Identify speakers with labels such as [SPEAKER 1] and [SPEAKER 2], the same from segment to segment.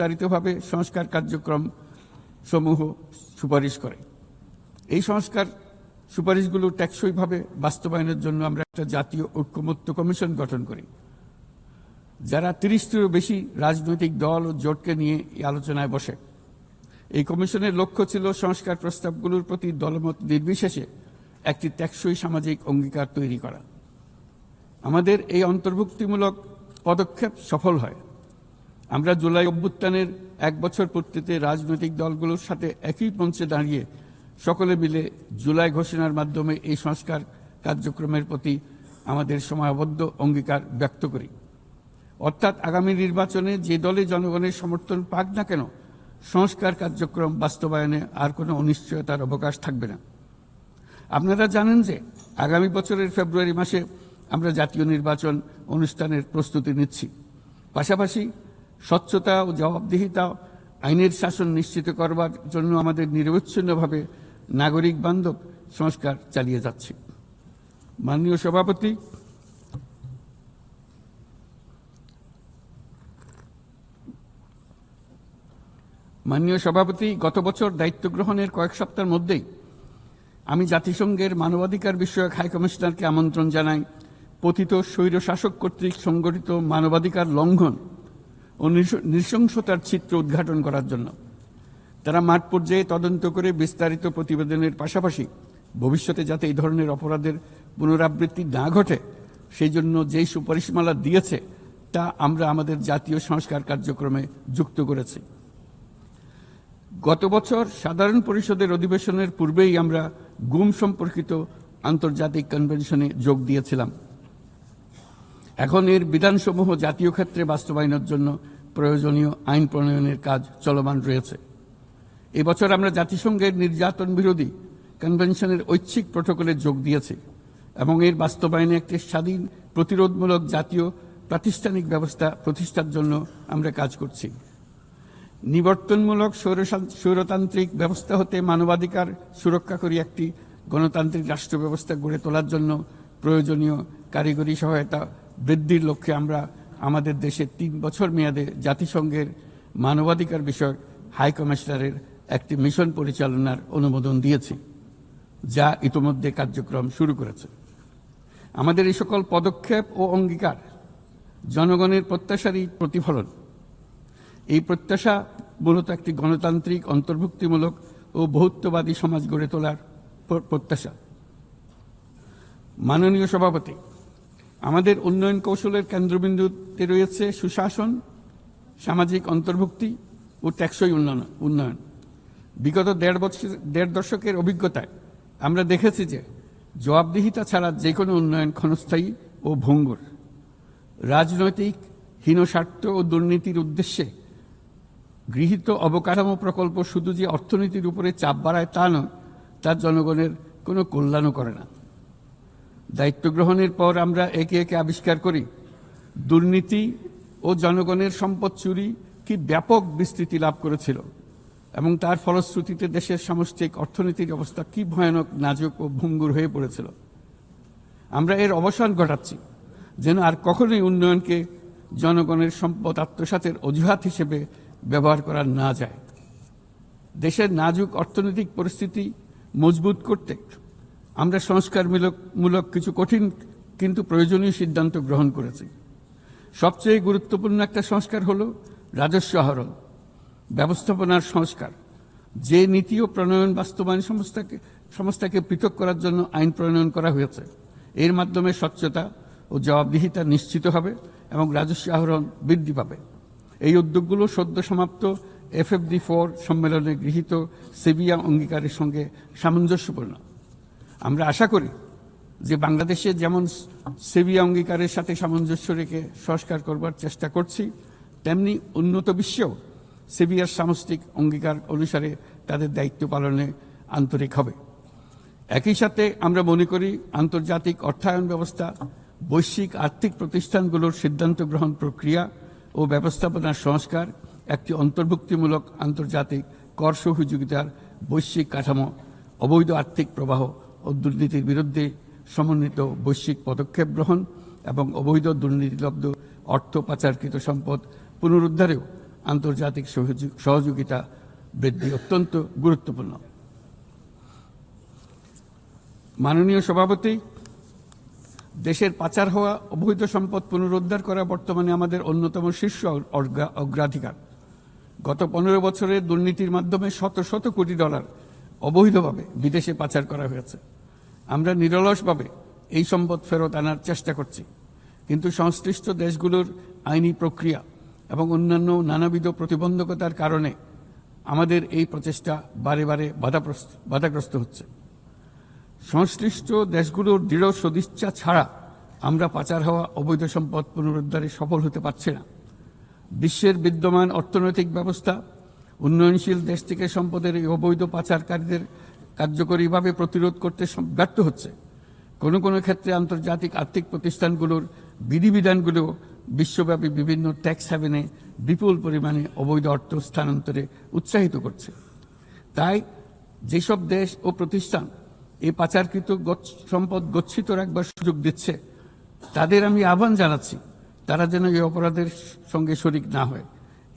[SPEAKER 1] বিস্তারিতভাবে সংস্কার কার্যক্রম সমূহ সুপারিশ করে। এই সংস্কার সুপারিশগুলো টেকসইভাবে বাস্তবায়নের জন্য আমরা একটা জাতীয় ঐক্যমত্য কমিশন গঠন করি। যারা তিরিশটিরও বেশি রাজনৈতিক দল ও জোটকে নিয়ে এই আলোচনায় বসে। এই কমিশনের লক্ষ্য ছিল সংস্কার প্রস্তাবগুলোর প্রতি দলমত নির্বিশেষে একটি টেকসই সামাজিক অঙ্গীকার তৈরি করা। আমাদের এই অন্তর্ভুক্তিমূলক পদক্ষেপ সফল হয়। আমরা জুলাই অভ্যুত্থানের এক বছর পূর্তিতে রাজনৈতিক দলগুলোর সাথে একই মঞ্চে দাঁড়িয়ে সকলে মিলে জুলাই ঘোষণার মাধ্যমে এই সংস্কার কার্যক্রমের প্রতি আমাদের সময়বদ্ধ অঙ্গীকার ব্যক্ত করি। অর্থাৎ আগামী নির্বাচনে যে দলে জনগণের সমর্থন পাক না কেন, সংস্কার কার্যক্রম বাস্তবায়নে আর কোনো অনিশ্চয়তার অবকাশ থাকবে না। আপনারা জানেন যে আগামী বছরের ফেব্রুয়ারি মাসে আমরা জাতীয় নির্বাচন অনুষ্ঠানের প্রস্তুতি নিচ্ছি। পাশাপাশি স্বচ্ছতা ও জবাবদিহিতা আইনের শাসন নিশ্চিত করবার জন্য আমাদের নিরবচ্ছিন্নভাবে নাগরিক বান্ধব সংস্কার চালিয়ে যাচ্ছে। মাননীয় সভাপতি মাননীয় সভাপতি, গত বছর দায়িত্ব গ্রহণের কয়েক সপ্তাহের মধ্যেই আমি জাতিসংঘের মানবাধিকার বিষয়ক হাইকমিশনারকে আমন্ত্রণ জানাই। পতিত স্বৈর শাসক কর্তৃক সংগঠিত মানবাধিকার লঙ্ঘন ও নৃশ- নৃশংসতার চিত্র উদ্ঘাটন করার জন্য। তারা মাঠ পর্যায়ে তদন্ত করে বিস্তারিত প্রতিবেদনের পাশাপাশি ভবিষ্যতে যাতে এই ধরনের অপরাধের পুনরাবৃত্তি না ঘটে, সেই জন্য যেই সুপারিশমালা দিয়েছে, তা আমরা আমাদের জাতীয় সংস্কার কার্যক্রমে যুক্ত করেছি। গত বছর সাধারণ পরিষদের অধিবেশনের পূর্বেই আমরা গুম সম্পর্কিত আন্তর্জাতিক কনভেনশনে যোগ দিয়েছিলাম। এখন এর বিধানসমূহ জাতীয় ক্ষেত্রে বাস্তবায়নের জন্য প্রয়োজনীয় আইন প্রণয়নের কাজ চলমান রয়েছে। এবছর আমরা জাতিসংঘের নির্যাতন বিরোধী কনভেনশনের ঐচ্ছিক প্রটোকলে যোগ দিয়েছি এবং এর বাস্তবায়নে একটি স্বাধীন, প্রতিরোধমূলক জাতীয় প্রাতিষ্ঠানিক ব্যবস্থা প্রতিষ্ঠার জন্য আমরা কাজ করছি। নিবর্তনমূলক সৌরতান্ত্রিক ব্যবস্থা হতে মানবাধিকার সুরক্ষা করি একটি গণতান্ত্রিক রাষ্ট্র ব্যবস্থা গড়ে তোলার জন্য প্রয়োজনীয় কারিগরি সহায়তা বৃদ্ধির লক্ষ্যে আমরা আমাদের দেশে তিন বছর মেয়াদে জাতিসংঘের মানবাধিকার বিষয়ক হাই কমিশনারের একটি মিশন পরিচালনার অনুমোদন দিয়েছি, যা ইতোমধ্যে কার্যক্রম শুরু করেছে। আমাদের এই সকল পদক্ষেপ ও অঙ্গীকার জনগণের প্রত্যাশারই প্রতিফলন। এই প্রত্যাশা মূলত একটি গণতান্ত্রিক, অন্তর্ভুক্তিমূলক ও বহুত্ববাদী সমাজ গড়ে তোলার প্রত্যাশা। মাননীয় সভাপতি আমাদের উন্নয়ন কৌশলের কেন্দ্রবিন্দুতে রয়েছে সুশাসন, সামাজিক অন্তর্ভুক্তি ও টেকসই উন্নয়ন উন্নয়ন। বিগত দেড় বছর দেড় দশকের অভিজ্ঞতায় আমরা দেখেছি যে জবাবদিহিতা ছাড়া যে কোনো উন্নয়ন ক্ষণস্থায়ী ও ভঙ্গুর। রাজনৈতিক হীনস্বার্থ ও দুর্নীতির উদ্দেশ্যে গৃহীত অবকাঠামো প্রকল্প শুধু যে অর্থনীতির উপরে চাপ বাড়ায় তা নয় তার জনগণের কোনো কল্যাণও করে না। দায়িত্ব গ্রহণের পর আমরা একে একে আবিষ্কার করি। দুর্নীতি ও জনগণের সম্পদ চুরি কি ব্যাপক বিস্তৃতি লাভ করেছিল এবং তার ফলশ্রুতিতে দেশের সামষ্টিক অর্থনীতির অবস্থা কি ভয়ানক, নাজুক ও ভঙ্গুর হয়ে পড়েছিল। আমরা এর অবসান ঘটাচ্ছি, যেন আর কখনোই উন্নয়নকে জনগণের সম্পদ আত্মসাতের অজুহাত হিসেবে ব্যবহার করা না যায়। দেশের নাজুক অর্থনৈতিক পরিস্থিতি মজবুত করতে আমরা সংস্কারমূলক, মূলক কিছু কঠিন কিন্তু প্রয়োজনীয় সিদ্ধান্ত গ্রহণ করেছি। সবচেয়ে গুরুত্বপূর্ণ একটা সংস্কার হলো রাজস্ব আহরণ, ব্যবস্থাপনার সংস্কার। যে নীতি ও প্রণয়ন বাস্তবায়ন সংস্থাকে সংস্থাকে পৃথক করার জন্য আইন প্রণয়ন করা হয়েছে, এর মাধ্যমে স্বচ্ছতা ও জবাবদিহিতা নিশ্চিত হবে এবং রাজস্ব আহরণ বৃদ্ধি পাবে। এই উদ্যোগগুলো সদ্য সমাপ্ত এফএফডি ফোর সম্মেলনে গৃহীত সেবিয়া অঙ্গীকারের সঙ্গে সামঞ্জস্যপূর্ণ। আমরা আশা করি যে বাংলাদেশে যেমন সেবিয়া অঙ্গীকারের সাথে সামঞ্জস্য রেখে সংস্কার করবার চেষ্টা করছি, তেমনি উন্নত বিশ্বেও সেবিয়ার সামষ্টিক অঙ্গীকার অনুসারে তাদের দায়িত্ব পালনে আন্তরিক হবে। একই সাথে আমরা মনে করি আন্তর্জাতিক অর্থায়ন ব্যবস্থা, বৈশ্বিক আর্থিক প্রতিষ্ঠানগুলোর সিদ্ধান্ত গ্রহণ প্রক্রিয়া ও ব্যবস্থাপনার সংস্কার একটি অন্তর্ভুক্তিমূলক আন্তর্জাতিক কর সহযোগিতার বৈশ্বিক কাঠামো, অবৈধ আর্থিক প্রবাহ ও দুর্নীতির বিরুদ্ধে সমন্বিত বৈশ্বিক পদক্ষেপ গ্রহণ এবং অবৈধ দুর্নীতিলব্ধ অর্থ পাচারকৃত সম্পদ পুনরুদ্ধারেও আন্তর্জাতিক সহযোগি- সহযোগিতা বৃদ্ধি অত্যন্ত গুরুত্বপূর্ণ। মাননীয় সভাপতি, দেশের পাচার হওয়া, অবৈধ সম্পদ পুনরুদ্ধার করা বর্তমানে আমাদের অন্যতম শীর্ষ অগ্রা- অগ্রাধিকার। গত পনেরো বছরে দুর্নীতির মাধ্যমে শত শত কোটি ডলার অবৈধভাবে বিদেশে পাচার করা হয়েছে। আমরা নিরলসভাবে এই সম্পদ ফেরত আনার চেষ্টা করছি। কিন্তু সংশ্লিষ্ট দেশগুলোর আইনি প্রক্রিয়া এবং অন্যান্য নানাবিধ প্রতিবন্ধকতার কারণে আমাদের এই প্রচেষ্টা বারে বারে বাধাপ্রস্ত বাধাগ্রস্ত হচ্ছে। সংশ্লিষ্ট দেশগুলোর দৃঢ় সদিচ্ছা ছাড়া আমরা পাচার হওয়া অবৈধ সম্পদ পুনরুদ্ধারে সফল হতে পারছি না। বিশ্বের বিদ্যমান অর্থনৈতিক ব্যবস্থা উন্নয়নশীল দেশ থেকে সম্পদের এই অবৈধ পাচারকারীদের কার্যকরীভাবে প্রতিরোধ করতে ব্যর্থ হচ্ছে। কোনো কোনো ক্ষেত্রে আন্তর্জাতিক আর্থিক প্রতিষ্ঠানগুলোর বিধিবিধানগুলো বিশ্বব্যাপী বিভিন্ন ট্যাক্স হ্যাভেনে বিপুল পরিমাণে অবৈধ অর্থ স্থানান্তরে উৎসাহিত করছে। তাই যেসব দেশ ও প্রতিষ্ঠান এই পাচারকৃত সম্পদ গচ্ছিত রাখবার সুযোগ দিচ্ছে, তাদের আমি আহ্বান জানাচ্ছি, তারা যেন এই অপরাধের সঙ্গে শরিক না হয়।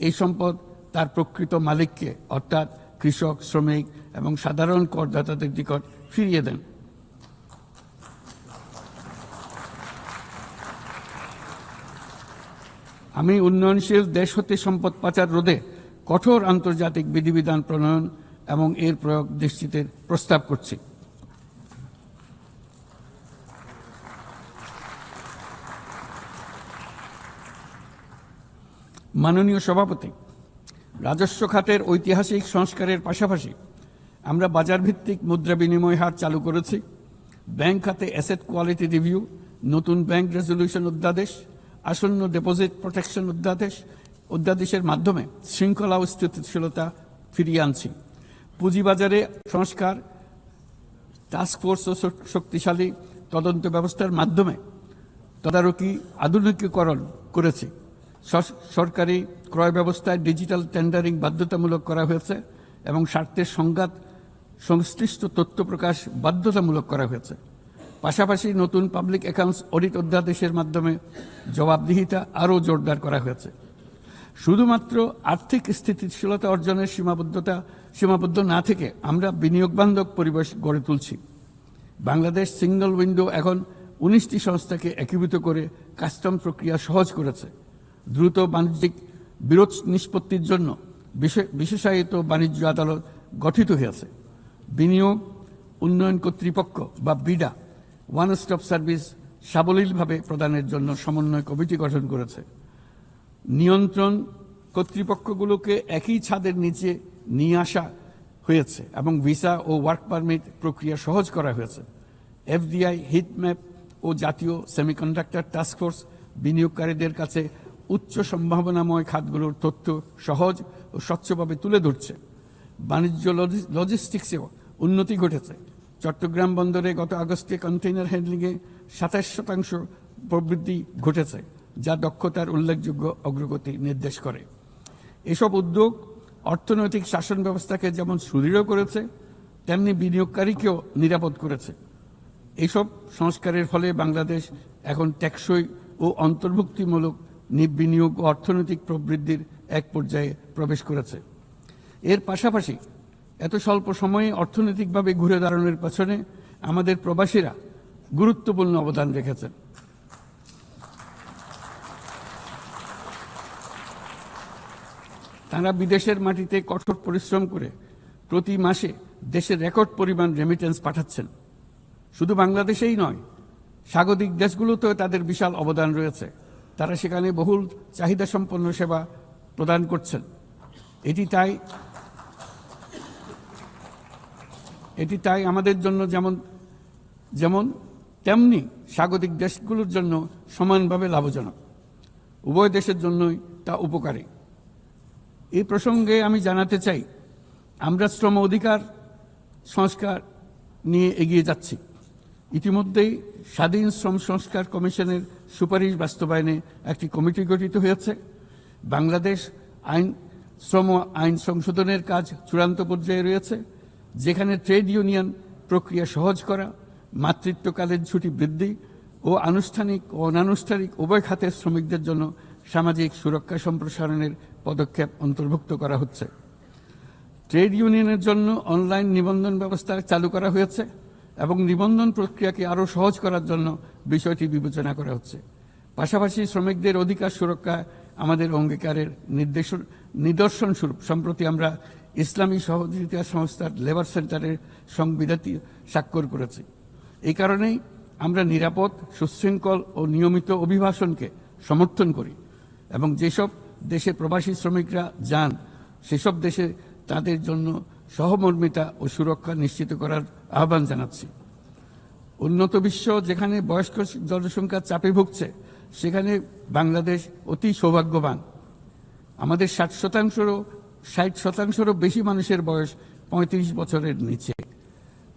[SPEAKER 1] এই সম্পদ তার প্রকৃত মালিককে, অর্থাৎ কৃষক, শ্রমিক এবং সাধারণ করদাতাদের নিকট ফিরিয়ে দেন। আমি উন্নয়নশীল দেশ হতে সম্পদ পাচার রোধে কঠোর আন্তর্জাতিক বিধিবিধান প্রণয়ন এবং এর প্রয়োগ নিশ্চিতের প্রস্তাব করছি। মাননীয় সভাপতি রাজস্ব খাতের ঐতিহাসিক সংস্কারের পাশাপাশি আমরা বাজার ভিত্তিক মুদ্রা বিনিময় হার চালু করেছি, ব্যাংক খাতে অ্যাসেট কোয়ালিটি রিভিউ নতুন ব্যাংক রেজলিউশন অধ্যাদেশ, আসন্ন ডিপোজিট প্রোটেকশন অধ্যাদেশ, অধ্যাদেশের মাধ্যমে শৃঙ্খলা ও স্থিতিশীলতা ফিরিয়ে আনছি। পুঁজিবাজারে সংস্কার টাস্ক ফোর্স ও শক্তিশালী তদন্ত ব্যবস্থার মাধ্যমে তদারকি আধুনিকীকরণ করেছে। সরকারি ক্রয় ব্যবস্থায় ডিজিটাল টেন্ডারিং বাধ্যতামূলক করা হয়েছে এবং স্বার্থের সংঘাত, সংশ্লিষ্ট তথ্য প্রকাশ বাধ্যতামূলক করা হয়েছে। পাশাপাশি নতুন পাবলিক অ্যাকাউন্টস অডিট অধ্যাদেশের মাধ্যমে জবাবদিহিতা আরও জোরদার করা হয়েছে। শুধুমাত্র আর্থিক স্থিতিশীলতা অর্জনের সীমাবদ্ধতা, সীমাবদ্ধ না থেকে আমরা বিনিয়োগ বান্ধব পরিবেশ গড়ে তুলছি। বাংলাদেশ সিঙ্গল উইন্ডো এখন উনিশটি সংস্থাকে একীভূত করে কাস্টম প্রক্রিয়া সহজ করেছে। দ্রুত বাণিজ্যিক বিরোধ নিষ্পত্তির জন্য বিশে- বিশেষায়িত বাণিজ্য আদালত গঠিত হয়েছে বিনিয়োগ উন্নয়ন কর্তৃপক্ষ বা বিডা ওয়ান স্টপ সার্ভিস সাবলীলভাবে প্রদানের জন্য সমন্বয় কমিটি গঠন করেছে। নিয়ন্ত্রণ কর্তৃপক্ষগুলোকে একই ছাদের নিচে নিয়ে আসা হয়েছে এবং ভিসা ও ওয়ার্ক পারমিট প্রক্রিয়া সহজ করা হয়েছে। এফডিআই, হিটম্যাপ ও জাতীয় সেমিকন্ডাক্টর টাস্কফোর্স বিনিয়োগকারীদের কাছে উচ্চ সম্ভাবনাময় খাতগুলোর তথ্য সহজ ও স্বচ্ছভাবে তুলে ধরছে। বাণিজ্য লজি- লজিস্টিক্সেও উন্নতি ঘটেছে। চট্টগ্রাম বন্দরে গত আগস্টে কন্টেইনার হ্যান্ডলিংয়ে সাতাশ শতাংশ প্রবৃদ্ধি ঘটেছে, যা দক্ষতার উল্লেখযোগ্য অগ্রগতি নির্দেশ করে। এসব উদ্যোগ অর্থনৈতিক শাসন ব্যবস্থাকে যেমন সুদৃঢ় করেছে, তেমনি বিনিয়োগকারীকেও নিরাপদ করেছে। এইসব সংস্কারের ফলে বাংলাদেশ এখন টেকসই ও অন্তর্ভুক্তিমূলক বিনিয়োগ ও অর্থনৈতিক প্রবৃদ্ধির এক পর্যায়ে প্রবেশ করেছে। এর পাশাপাশি এত স্বল্প সময়ে অর্থনৈতিকভাবে ঘুরে দাঁড়ানোর পেছনে আমাদের প্রবাসীরা গুরুত্বপূর্ণ অবদান রেখেছেন। তারা বিদেশের মাটিতে কঠোর পরিশ্রম করে প্রতি মাসে দেশের রেকর্ড পরিমাণ রেমিটেন্স পাঠাচ্ছেন। শুধু বাংলাদেশেই নয়, স্বাগতিক দেশগুলোতেও তাদের বিশাল অবদান রয়েছে। তারা সেখানে বহুল চাহিদা সম্পন্ন সেবা প্রদান করছেন। এটি তাই এটি তাই আমাদের জন্য যেমন যেমন তেমনি স্বাগতিক দেশগুলোর জন্য সমানভাবে লাভজনক। উভয় দেশের জন্যই তা উপকারী। এই প্রসঙ্গে আমি জানাতে চাই, আমরা শ্রম অধিকার, সংস্কার নিয়ে এগিয়ে যাচ্ছি। ইতিমধ্যেই স্বাধীন শ্রম সংস্কার কমিশনের সুপারিশ বাস্তবায়নে একটি কমিটি গঠিত হয়েছে। বাংলাদেশ আইন, শ্রম আইন সংশোধনের কাজ চূড়ান্ত পর্যায়ে রয়েছে, যেখানে ট্রেড ইউনিয়ন প্রক্রিয়া সহজ করা মাতৃত্বকালীন ছুটি বৃদ্ধি ও আনুষ্ঠানিক ও অনানুষ্ঠানিক উভয় খাতের শ্রমিকদের জন্য সামাজিক সুরক্ষা সম্প্রসারণের পদক্ষেপ অন্তর্ভুক্ত করা হচ্ছে। ট্রেড ইউনিয়নের জন্য অনলাইন নিবন্ধন ব্যবস্থা চালু করা হয়েছে। এবং নিবন্ধন প্রক্রিয়াকে আরও সহজ করার জন্য বিষয়টি বিবেচনা করা হচ্ছে। পাশাপাশি শ্রমিকদের অধিকার সুরক্ষা আমাদের অঙ্গীকারের নির্দেশ নিদর্শন স্বরূপ। সম্প্রতি আমরা ইসলামী সহযোগিতা সংস্থার লেবার সেন্টারের সংবিধানটি স্বাক্ষর করেছি। এই কারণেই আমরা নিরাপদ, সুশৃঙ্খল ও নিয়মিত অভিবাসনকে সমর্থন করি এবং যেসব দেশে প্রবাসী শ্রমিকরা যান, সেসব দেশে তাদের জন্য সহমর্মিতা ও সুরক্ষা নিশ্চিত করার আহ্বান জানাচ্ছি। উন্নত বিশ্ব যেখানে বয়স্ক জনসংখ্যা চাপে ভুগছে, সেখানে বাংলাদেশ অতি সৌভাগ্যবান। আমাদের ষাট শতাংশেরও ষাট শতাংশেরও বেশি মানুষের বয়স পঁয়ত্রিশ বছরের নিচে।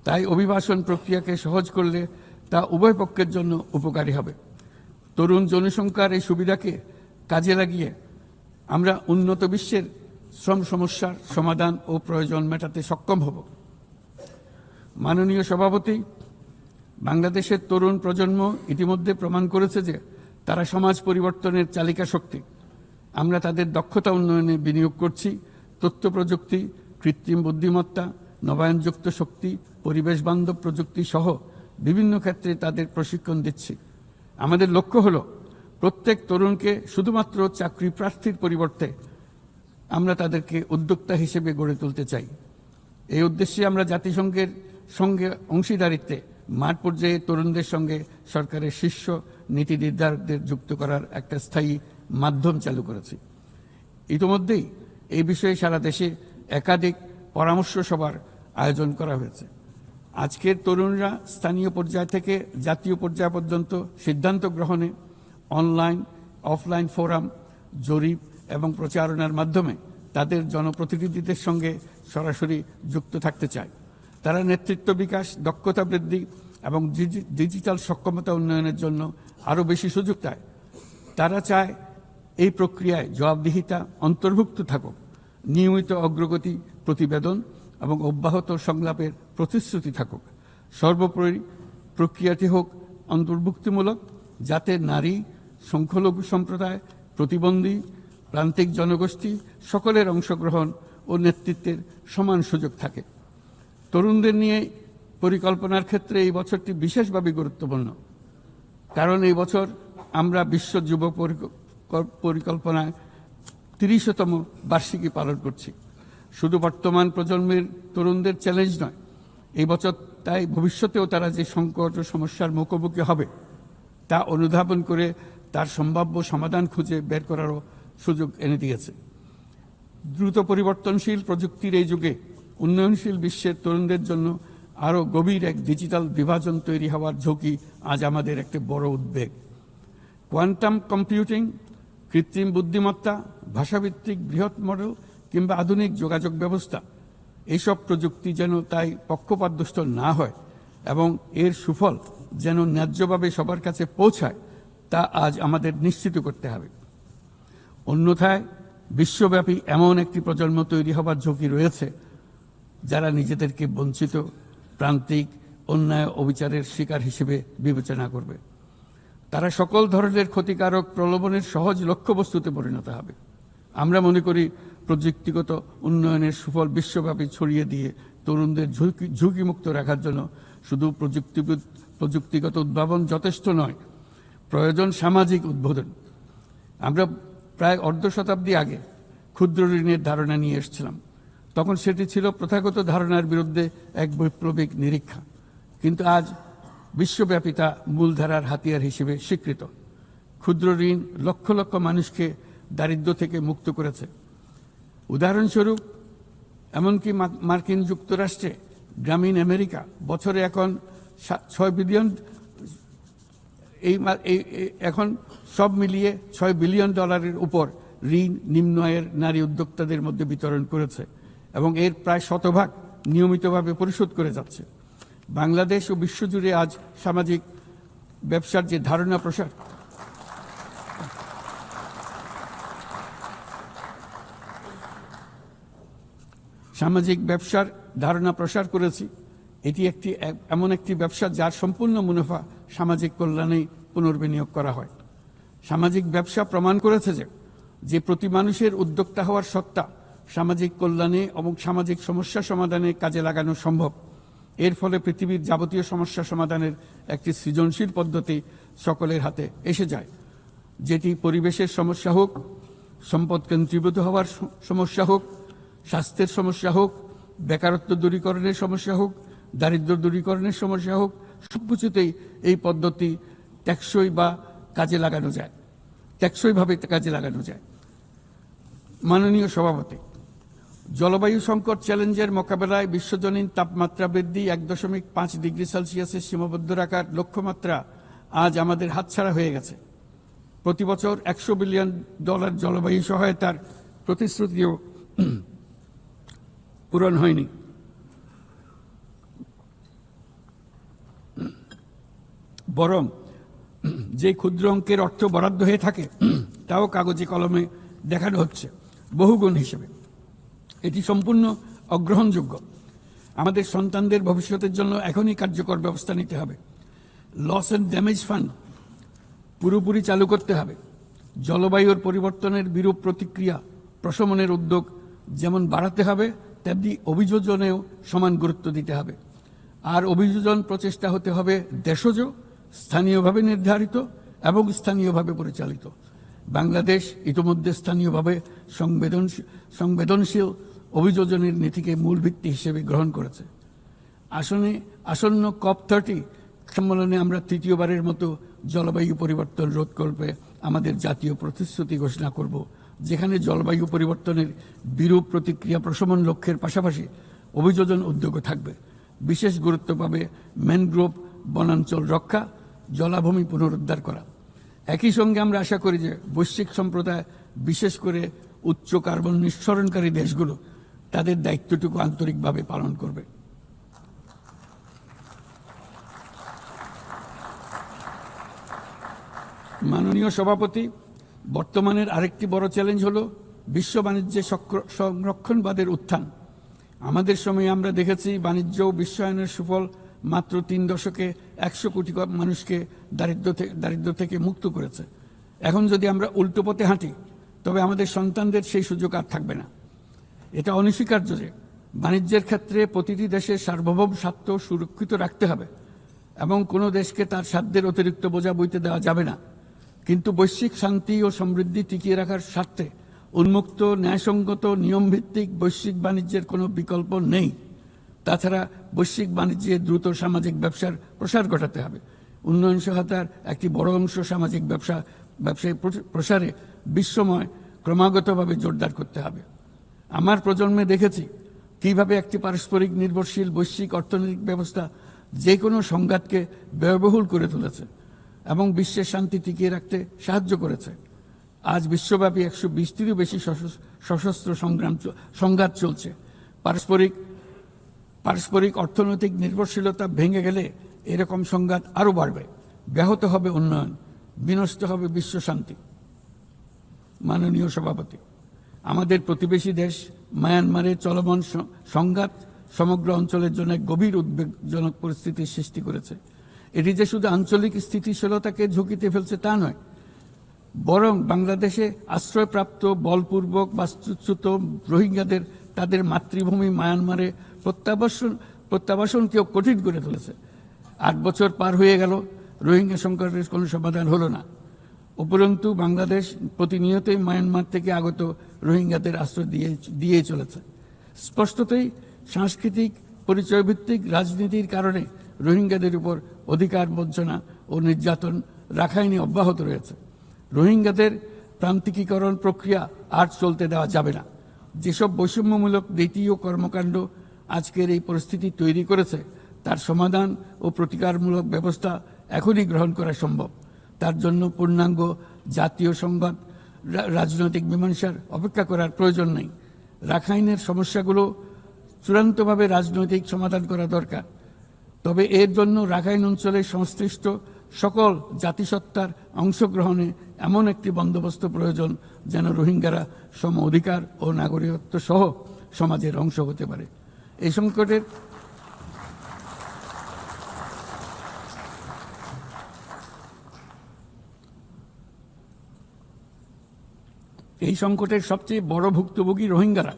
[SPEAKER 1] তাই অভিবাসন প্রক্রিয়াকে সহজ করলে তা উভয় পক্ষের জন্য উপকারী হবে। তরুণ জনসংখ্যার এই সুবিধাকে কাজে লাগিয়ে আমরা উন্নত বিশ্বের শ্রম সমস্যার সমাধান ও প্রয়োজন মেটাতে সক্ষম হব। মাননীয় সভাপতি, বাংলাদেশের তরুণ প্রজন্ম ইতিমধ্যে প্রমাণ করেছে যে তারা সমাজ পরিবর্তনের চালিকা শক্তি। আমরা তাদের দক্ষতা উন্নয়নে বিনিয়োগ করছি, তথ্য প্রযুক্তি, কৃত্রিম বুদ্ধিমত্তা, নবায়নযুক্ত শক্তি, পরিবেশ বান্ধব প্রযুক্তি সহ বিভিন্ন ক্ষেত্রে তাদের প্রশিক্ষণ দিচ্ছি। আমাদের লক্ষ্য হল প্রত্যেক তরুণকে শুধুমাত্র চাকরি প্রার্থীর পরিবর্তে আমরা তাদেরকে উদ্যোক্তা হিসেবে গড়ে তুলতে চাই। এই উদ্দেশ্যে আমরা জাতিসংঘের সঙ্গে অংশীদারিত্বে মাঠ পর্যায়ে তরুণদের সঙ্গে সরকারের শীর্ষ নীতি নির্ধারকদের যুক্ত করার একটা স্থায়ী মাধ্যম চালু করেছে। ইতিমধ্যেই এই বিষয়ে সারা দেশে একাধিক পরামর্শ সভার আয়োজন করা হয়েছে। আজকের তরুণরা স্থানীয় পর্যায় থেকে জাতীয় পর্যায় পর্যন্ত সিদ্ধান্ত গ্রহণে অনলাইন, অফলাইন ফোরাম, জরিপ এবং প্রচারণার মাধ্যমে তাদের জনপ্রতিনিধিদের সঙ্গে সরাসরি যুক্ত থাকতে চায়। তারা নেতৃত্ব বিকাশ, দক্ষতা বৃদ্ধি এবং ডিজিটাল সক্ষমতা উন্নয়নের জন্য আরও বেশি সুযোগ চায় তারা চায় এই প্রক্রিয়ায় জবাবদিহিতা অন্তর্ভুক্ত থাকুক, নিয়মিত অগ্রগতি প্রতিবেদন এবং অব্যাহত সংলাপের প্রতিশ্রুতি থাকুক। সর্বোপরি প্রক্রিয়াটি হোক অন্তর্ভুক্তিমূলক, যাতে নারী, সংখ্যালঘু সম্প্রদায়, প্রতিবন্ধী, প্রান্তিক জনগোষ্ঠী সকলের অংশগ্রহণ ও নেতৃত্বের সমান সুযোগ থাকে। তরুণদের নিয়ে পরিকল্পনার ক্ষেত্রে এই বছরটি বিশেষভাবে গুরুত্বপূর্ণ। কারণ এই বছর আমরা বিশ্ব যুব পরিক- পরিকল্পনায় তিরিশতম বার্ষিকী পালন করছি। শুধু বর্তমান প্রজন্মের তরুণদের চ্যালেঞ্জ নয়, এই বছর তাই ভবিষ্যতেও তারা যে সংকট ও সমস্যার মুখোমুখি হবে, তা অনুধাবন করে তার সম্ভাব্য সমাধান খুঁজে বের করারও সুযোগ এনে দিয়েছে। দ্রুত পরিবর্তনশীল প্রযুক্তির এই যুগে উন্নয়নশীল বিশ্বের তরুণদের জন্য আরও গভীর এক ডিজিটাল বিভাজন তৈরি হওয়ার ঝুঁকি আজ আমাদের একটি বড় উদ্বেগ। কোয়ান্টাম কম্পিউটিং কৃত্রিম বুদ্ধিমত্তা, ভাষাভিত্তিক বৃহৎ মডেল কিংবা আধুনিক যোগাযোগ ব্যবস্থা, এইসব প্রযুক্তি যেন তাই পক্ষপাতদুষ্ট না হয় এবং এর সুফল যেন ন্যায্যভাবে সবার কাছে পৌঁছায়, তা আজ আমাদের নিশ্চিত করতে হবে। অন্যথায়, বিশ্বব্যাপী এমন একটি প্রজন্ম তৈরি হবার ঝুঁকি রয়েছে যারা নিজেদেরকে বঞ্চিত, প্রান্তিক, অন্যায় অবিচারের শিকার হিসেবে বিবেচনা করবে। তারা সকল ধরনের ক্ষতিকারক প্রলোভনের সহজ লক্ষ্যবস্তুতে পরিণত হবে। আমরা মনে করি, প্রযুক্তিগত উন্নয়নের সুফল বিশ্বব্যাপী ছড়িয়ে দিয়ে তরুণদের ঝুঁকি, ঝুঁকিমুক্ত রাখার জন্য শুধু প্রযুক্তি প্রযুক্তিগত উদ্ভাবন যথেষ্ট নয়, প্রয়োজন সামাজিক উদ্বোধন। আমরা প্রায় অর্ধ শতাব্দী আগে ক্ষুদ্র ঋণের ধারণা নিয়ে এসেছিলাম। তখন সেটি ছিল প্রথাগত ধারণার বিরুদ্ধে এক বৈপ্লবিক নিরীক্ষা। কিন্তু আজ বিশ্বব্যাপী তা মূলধারার হাতিয়ার হিসেবে স্বীকৃত। ক্ষুদ্র ঋণ লক্ষ লক্ষ মানুষকে দারিদ্র্য থেকে মুক্ত করেছে। উদাহরণস্বরূপ, এমনকি মার্কিন যুক্তরাষ্ট্রে গ্রামীণ আমেরিকা বছরে এখন ছয় বিলিয়ন এই- এখন সব মিলিয়ে ছয় বিলিয়ন ডলারের উপর ঋণ নিম্ন আয়ের নারী উদ্যোক্তাদের মধ্যে বিতরণ করেছে। এবং এর প্রায় শতভাগ নিয়মিতভাবে পরিশোধ করে যাচ্ছে। বাংলাদেশ ও বিশ্বজুড়ে আজ সামাজিক ব্যবসার যে ধারণা প্রসার, সামাজিক ব্যবসার ধারণা প্রসার করেছি। এটি একটি, এমন একটি ব্যবসা যার সম্পূর্ণ মুনাফা সামাজিক কল্যাণে পুনর্বিনিয়োগ করা হয়। সামাজিক ব্যবসা প্রমাণ করেছে যে যে প্রতি মানুষের উদ্যোক্তা হওয়ার সত্তা সামাজিক কল্যাণে এবং সামাজিক সমস্যা সমাধানে কাজে লাগানো সম্ভব। এর ফলে পৃথিবীর যাবতীয় সমস্যা সমাধানের একটি সৃজনশীল পদ্ধতি সকলের হাতে এসে যায়। যেটি পরিবেশের সমস্যা হোক সম্পদ কেন্দ্রীভূত হওয়ার সমস্যা হোক, স্বাস্থ্যের সমস্যা হোক, বেকারত্ব দূরীকরণের সমস্যা হোক, দারিদ্র দূরীকরণের সমস্যা হোক সব কিছুতেই এই পদ্ধতি টেকসই বা কাজে লাগানো যায়। টেকসইভাবে কাজে লাগানো যায়। মাননীয় সভাপতি জলবায়ু সংকট চ্যালেঞ্জের মোকাবেলায় বিশ্বজনীন তাপমাত্রা বৃদ্ধি এক দশমিক পাঁচ ডিগ্রি সেলসিয়াসের সীমাবদ্ধ রাখার লক্ষ্যমাত্রা আজ আমাদের হাতছাড়া হয়ে গেছে। প্রতি বছর একশো বিলিয়ন ডলার জলবায়ু সহায়তার প্রতিশ্রুতিও পূরণ হয়নি। বরং যে ক্ষুদ্র অঙ্কের অর্থ বরাদ্দ হয়ে থাকে, তাও কাগজে কলমে দেখানো হচ্ছে, বহুগুণ হিসেবে। এটি সম্পূর্ণ অগ্রহণযোগ্য। আমাদের সন্তানদের ভবিষ্যতের জন্য এখনই কার্যকর ব্যবস্থা নিতে হবে। লস অ্যান্ড ড্যামেজ ফান্ড পুরোপুরি চালু করতে হবে। জলবায়ুর পরিবর্তনের বিরূপ প্রতিক্রিয়া প্রশমনের উদ্যোগ যেমন বাড়াতে হবে, তেমনি অভিযোজনেও সমান গুরুত্ব দিতে হবে। আর অভিযোজন প্রচেষ্টা হতে হবে দেশজ, স্থানীয়ভাবে নির্ধারিত এবং স্থানীয়ভাবে পরিচালিত। বাংলাদেশ ইতোমধ্যে স্থানীয়ভাবে সংবেদনশীল সংবেদনশীল অভিযোজনের নীতিকে মূল ভিত্তি হিসেবে গ্রহণ করেছে। আসনে, আসন্ন কপ থার্টি সম্মেলনে আমরা তৃতীয়বারের মতো জলবায়ু পরিবর্তন রোধ করবে আমাদের জাতীয় প্রতিশ্রুতি ঘোষণা করব, যেখানে জলবায়ু পরিবর্তনের বিরূপ প্রতিক্রিয়া প্রশমন লক্ষ্যের পাশাপাশি অভিযোজন উদ্যোগও থাকবে। বিশেষ গুরুত্ব পাবে ম্যানগ্রোভ বনাঞ্চল রক্ষা, জলাভূমি পুনরুদ্ধার করা। একই সঙ্গে আমরা আশা করি যে বৈশ্বিক সম্প্রদায়, বিশেষ করে উচ্চ কার্বন নিঃসরণকারী দেশগুলো তাদের দায়িত্বটুকু আন্তরিকভাবে পালন করবে। মাননীয় সভাপতি, বর্তমানের আরেকটি বড় চ্যালেঞ্জ হলো বিশ্ব বাণিজ্যে সংরক্ষণবাদের উত্থান। আমাদের সময়ে আমরা দেখেছি বাণিজ্য ও বিশ্বায়নের সুফল মাত্র তিন দশকে একশো কোটি মানুষকে দারিদ্র থেকে দারিদ্র থেকে মুক্ত করেছে। এখন যদি আমরা উল্টো পথে হাঁটি, তবে আমাদের সন্তানদের সেই সুযোগ আর থাকবে না। এটা অনস্বীকার্য যে বাণিজ্যের ক্ষেত্রে প্রতিটি দেশের সার্বভৌম স্বার্থ সুরক্ষিত রাখতে হবে এবং কোনো দেশকে তার সাধ্যের অতিরিক্ত বোঝা বইতে দেওয়া যাবে না। কিন্তু বৈশ্বিক শান্তি ও সমৃদ্ধি টিকিয়ে রাখার স্বার্থে উন্মুক্ত, ন্যায়সঙ্গত, নিয়মভিত্তিক বৈশ্বিক বাণিজ্যের কোনো বিকল্প নেই। তাছাড়া বৈশ্বিক বাণিজ্যে দ্রুত সামাজিক ব্যবসার প্রসার ঘটাতে হবে। উন্নয়ন সহায়তার একটি বড় অংশ সামাজিক ব্যবসা ব্যবসায় প্র- প্রসারে বিশ্বময় ক্রমাগতভাবে জোরদার করতে হবে। আমার প্রজন্মে দেখেছি কীভাবে একটি পারস্পরিক নির্ভরশীল বৈশ্বিক অর্থনৈতিক ব্যবস্থা যে কোনো সংঘাতকে ব্যয়বহুল করে তুলেছে এবং বিশ্বের শান্তি টিকিয়ে রাখতে সাহায্য করেছে। আজ বিশ্বব্যাপী একশো বিশটিরও বেশি সশস্ত্র সংগ্রাম সংঘাত চলছে। পারস্পরিক পারস্পরিক অর্থনৈতিক নির্ভরশীলতা ভেঙে গেলে এরকম সংঘাত আরও বাড়বে। ব্যাহত হবে উন্নয়ন, বিনষ্ট হবে বিশ্ব শান্তি। মাননীয় সভাপতি। আমাদের প্রতিবেশী দেশ মায়ানমারে চলমান সংঘাত সমগ্র অঞ্চলের জন্য গভীর উদ্বেগজনক পরিস্থিতির সৃষ্টি করেছে। এটি যে শুধু আঞ্চলিক স্থিতিশীলতাকে ঝুঁকিতে ফেলছে তা নয়, বরং বাংলাদেশে আশ্রয়প্রাপ্ত, বলপূর্বক বাস্তুচ্যুত রোহিঙ্গাদের তাদের মাতৃভূমি মায়ানমারে প্রত্যাবাসন প্রত্যাবাসনকেও কঠিন করে তুলেছে। আট বছর পার হয়ে গেল, রোহিঙ্গা সংকটের কোনো সমাধান হলো না। উপরন্তু বাংলাদেশ প্রতিনিয়তই মায়ানমার থেকে আগত রোহিঙ্গাদের আশ্রয় দিয়ে দিয়ে চলেছে। স্পষ্টতই সাংস্কৃতিক পরিচয়ভিত্তিক রাজনীতির কারণে রোহিঙ্গাদের উপর অধিকার বঞ্চনা ও নির্যাতন রাখাইনি অব্যাহত রয়েছে। রোহিঙ্গাদের প্রান্তিকীকরণ প্রক্রিয়া আর চলতে দেওয়া যাবে না। যেসব বৈষম্যমূলক নীতি ও কর্মকাণ্ড আজকের এই পরিস্থিতি তৈরি করেছে, তার সমাধান ও প্রতিকারমূলক ব্যবস্থা এখনই গ্রহণ করা সম্ভব। তার জন্য পূর্ণাঙ্গ জাতীয় সংবাদ রাজনৈতিক মীমাংসার অপেক্ষা করার প্রয়োজন নেই। রাখাইনের সমস্যাগুলো চূড়ান্তভাবে রাজনৈতিক সমাধান করা দরকার। তবে এর জন্য রাখাইন অঞ্চলের সংশ্লিষ্ট সকল জাতিসত্তার অংশগ্রহণে এমন একটি বন্দোবস্ত প্রয়োজন যেন রোহিঙ্গারা সম অধিকার ও নাগরিকত্ব সহ সমাজের অংশ হতে পারে। এই সংকটের এই সংকটের সবচেয়ে বড় ভুক্তভোগী রোহিঙ্গারা।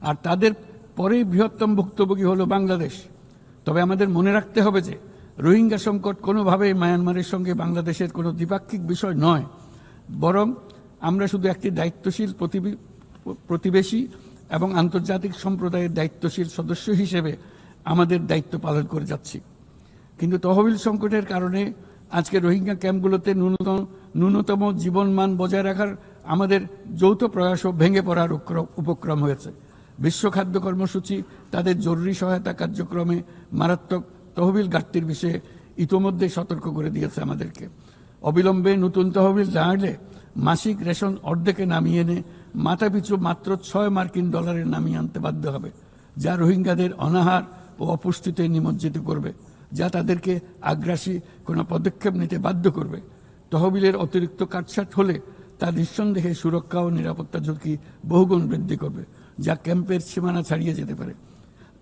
[SPEAKER 1] আর তাদের পরেই বৃহত্তম ভুক্তভোগী হলো বাংলাদেশ। তবে আমাদের মনে রাখতে হবে যে, রোহিঙ্গা সংকট কোনোভাবেই মায়ানমারের সঙ্গে বাংলাদেশের কোনো দ্বিপাক্ষিক বিষয় নয়। বরং আমরা শুধু একটি দায়িত্বশীল প্রতিবি- প্রতিবেশী এবং আন্তর্জাতিক সম্প্রদায়ের দায়িত্বশীল সদস্য হিসেবে আমাদের দায়িত্ব পালন করে যাচ্ছি। কিন্তু তহবিল সংকটের কারণে আজকে রোহিঙ্গা ক্যাম্পগুলোতে ন্যূনতম ন্যূনতম জীবনমান বজায় রাখার আমাদের যৌথ প্রয়াসও ভেঙে পড়ার উপক্রম হয়েছে। বিশ্ব খাদ্য কর্মসূচি, তাদের জরুরি সহায়তা কার্যক্রমে মারাত্মক তহবিল ঘাটতির বিষয়ে ইতোমধ্যে সতর্ক করে দিয়েছে আমাদেরকে। অবিলম্বে নতুন তহবিল এলে মাসিক রেশন অর্ধেকে নামিয়ে এনে মাথাপিছু মাত্র ছয় মার্কিন ডলারে নামিয়ে আনতে বাধ্য হবে, যা রোহিঙ্গাদের অনাহার ও অপুষ্টিতে নিমজ্জিত করবে, যা তাদেরকে আগ্রাসী কোনো পদক্ষেপ নিতে বাধ্য করবে। তহবিলের অতিরিক্ত কাটছাট হলে তা নিঃসন্দেহে সুরক্ষা ও নিরাপত্তা ঝুঁকি বহুগুণ বৃদ্ধি করবে, যা ক্যাম্পের সীমানা ছাড়িয়ে যেতে পারে।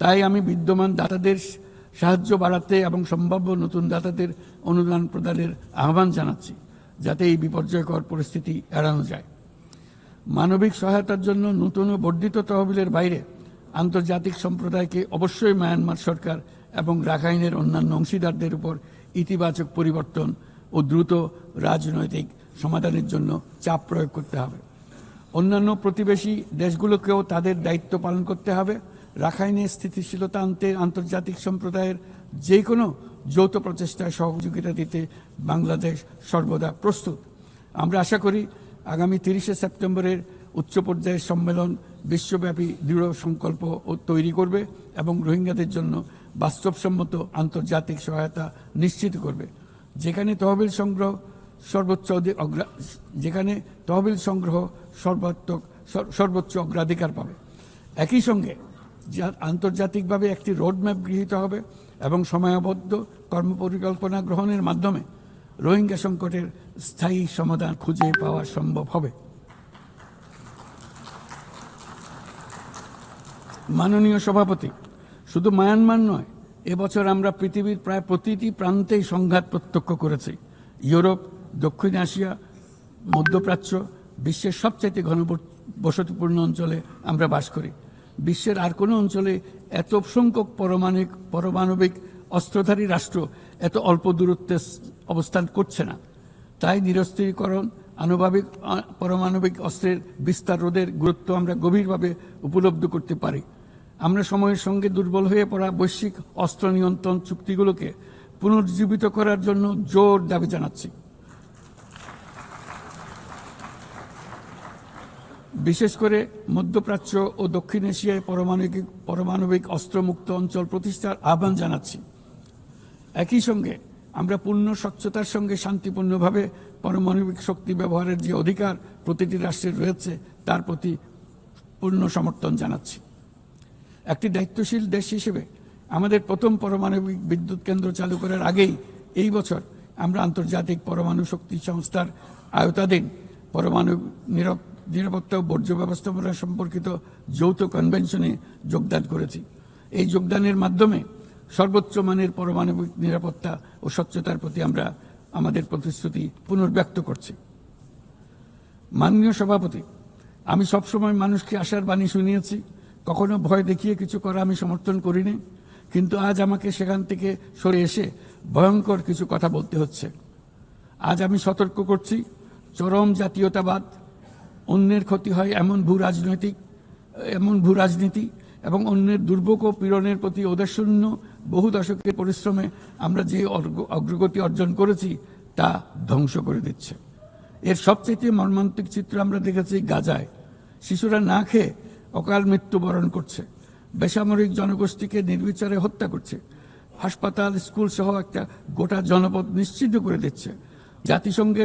[SPEAKER 1] তাই আমি বিদ্যমান দাতাদের সাহায্য বাড়াতে এবং সম্ভাব্য নতুন দাতাদের অনুদান প্রদানের আহ্বান জানাচ্ছি, যাতে এই বিপর্যয়কর পরিস্থিতি এড়ানো যায়। মানবিক সহায়তার জন্য নতুন ও বর্ধিত তহবিলের বাইরে আন্তর্জাতিক সম্প্রদায়কে অবশ্যই মায়ানমার সরকার এবং রাখাইনের অন্যান্য অংশীদারদের উপর ইতিবাচক পরিবর্তন ও দ্রুত রাজনৈতিক সমাধানের জন্য চাপ প্রয়োগ করতে হবে। অন্যান্য প্রতিবেশী দেশগুলোকেও তাদের দায়িত্ব পালন করতে হবে। রাখাইনে স্থিতিশীলতা আনতে আন্তর্জাতিক সম্প্রদায়ের যে কোনো যৌথ প্রচেষ্টায় সহযোগিতা দিতে বাংলাদেশ সর্বদা প্রস্তুত। আমরা আশা করি আগামী তিরিশে সেপ্টেম্বরের উচ্চ পর্যায়ের সম্মেলন বিশ্বব্যাপী দৃঢ় সংকল্প তৈরি করবে এবং রোহিঙ্গাদের জন্য বাস্তবসম্মত আন্তর্জাতিক সহায়তা নিশ্চিত করবে। যেখানে তহবিল সংগ্রহ সর্বোচ্চ যেখানে তহবিল সংগ্রহ সর্বাত্মক সর্বোচ্চ অগ্রাধিকার পাবে। একই সঙ্গে আন্তর্জাতিকভাবে একটি রোডম্যাপ গৃহীত হবে এবং সময়াবদ্ধ কর্মপরিকল্পনা গ্রহণের মাধ্যমে রোহিঙ্গা সংকটের স্থায়ী সমাধান খুঁজে পাওয়া সম্ভব হবে। মাননীয় সভাপতি, শুধু মায়ানমার নয়, এবছর আমরা পৃথিবীর প্রায় প্রতিটি প্রান্তেই সংঘাত প্রত্যক্ষ করেছি। ইউরোপ দক্ষিণ এশিয়া, মধ্যপ্রাচ্য, বিশ্বের সবচাইতে ঘন বসতিপূর্ণ অঞ্চলে আমরা বাস করি। বিশ্বের আর কোনো অঞ্চলে এত সংখ্যক পরমাণবিক পরমাণবিক অস্ত্রধারী রাষ্ট্র এত অল্প দূরত্বে অবস্থান করছে না। তাই নিরস্ত্রীকরণ, আনুভাবিক পারমাণবিক অস্ত্রের বিস্তার রোধের গুরুত্ব আমরা গভীরভাবে উপলব্ধ করতে পারি। আমরা সময়ের সঙ্গে দুর্বল হয়ে পড়া বৈশ্বিক অস্ত্র নিয়ন্ত্রণ চুক্তিগুলোকে পুনর্জীবিত করার জন্য জোর দাবি জানাচ্ছি। বিশেষ করে মধ্যপ্রাচ্য ও দক্ষিণ এশিয়ায় পারমাণবিক পারমাণবিক অস্ত্রমুক্ত অঞ্চল প্রতিষ্ঠার আহ্বান জানাচ্ছি। একই সঙ্গে আমরা পূর্ণ স্বচ্ছতার সঙ্গে শান্তিপূর্ণভাবে পারমাণবিক শক্তি ব্যবহারের যে অধিকার প্রতিটি রাষ্ট্রের রয়েছে, তার প্রতি পূর্ণ সমর্থন জানাচ্ছি। একটি দায়িত্বশীল দেশ হিসেবে আমাদের প্রথম পারমাণবিক বিদ্যুৎ কেন্দ্র চালু করার আগেই এই বছর আমরা আন্তর্জাতিক পরমাণু শক্তি সংস্থার আয়তাধীন পরমাণু নিরাপ- নিরাপত্তা ও বর্জ্য ব্যবস্থাপনা সম্পর্কিত যৌথ কনভেনশনে যোগদান করেছি। এই যোগদানের মাধ্যমে সর্বোচ্চ মানের পারমাণবিক নিরাপত্তা ও স্বচ্ছতার প্রতি আমরা আমাদের প্রতিশ্রুতি পুনর্ব্যক্ত করছি। মাননীয় সভাপতি, আমি সবসময় মানুষকে আশার বাণী শুনিয়েছি, কখনো ভয় দেখিয়ে কিছু করা আমি সমর্থন করিনি, কিন্তু আজ আমাকে সেখান থেকে সরে এসে ভয়ঙ্কর কিছু কথা বলতে হচ্ছে। আজ আমি সতর্ক করছি, চরম জাতীয়তাবাদ অন্যের ক্ষতি হয় এমন ভূ রাজনৈতিক, এমন ভূ রাজনীতি এবং অন্যের দুর্ভোগ ও পীড়নের প্রতি ওদেশূন্য বহু দশকের পরিশ্রমে আমরা যে অগ্রগতি অর্জন করেছি তা ধ্বংস করে দিচ্ছে। এর সবচেয়ে মর্মান্তিক চিত্র আমরা দেখেছি গাজায়। শিশুরা না খেয়ে অকাল মৃত্যুবরণ করছে। বেসামরিক জনগোষ্ঠীকে নির্বিচারে হত্যা করছে। হাসপাতাল স্কুল সহ একটা গোটা জনপদ নিশ্চিত করে দিচ্ছে। জাতিসংঘের